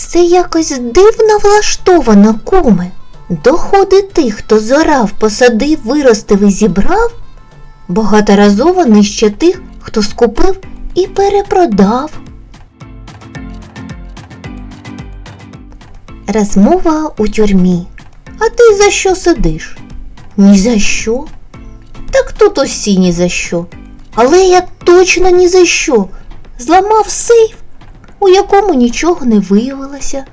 Все якось дивно влаштовано, куме. Доходи тих, хто зорав, посадив, виростив і зібрав, багаторазово нижче тих, хто скупив і перепродав. Розмова у тюрмі. А ти за що сидиш? Ні за що. Так тут усі ні за що. Але я точно ні за що. Зламав сейф, у якому нічого не виявилося.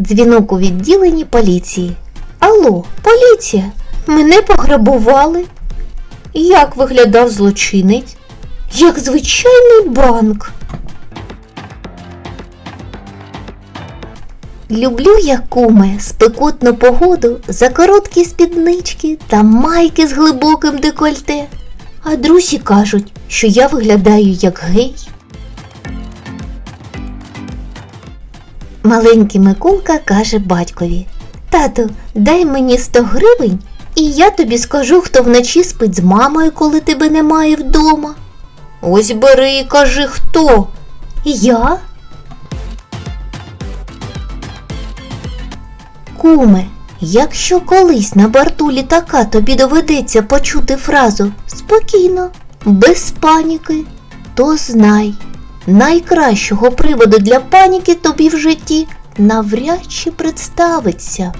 Дзвінок у відділенні поліції. Алло, поліція, мене пограбували. Як виглядав злочинець? Як звичайний банк. Люблю я, куме, спекотну погоду за короткі спіднички та майки з глибоким декольте. А друзі кажуть, що я виглядаю як гей. Маленький Миколка каже батькові Тату, дай мені 100 гривень, і я тобі скажу, хто вночі спить з мамою, коли тебе немає вдома. Ось бери і кажи хто. Я? Куме, якщо колись на борту літака тобі доведеться почути фразу спокійно, без паніки, то знай, найкращого приводу для паніки тобі в житті навряд чи представиться.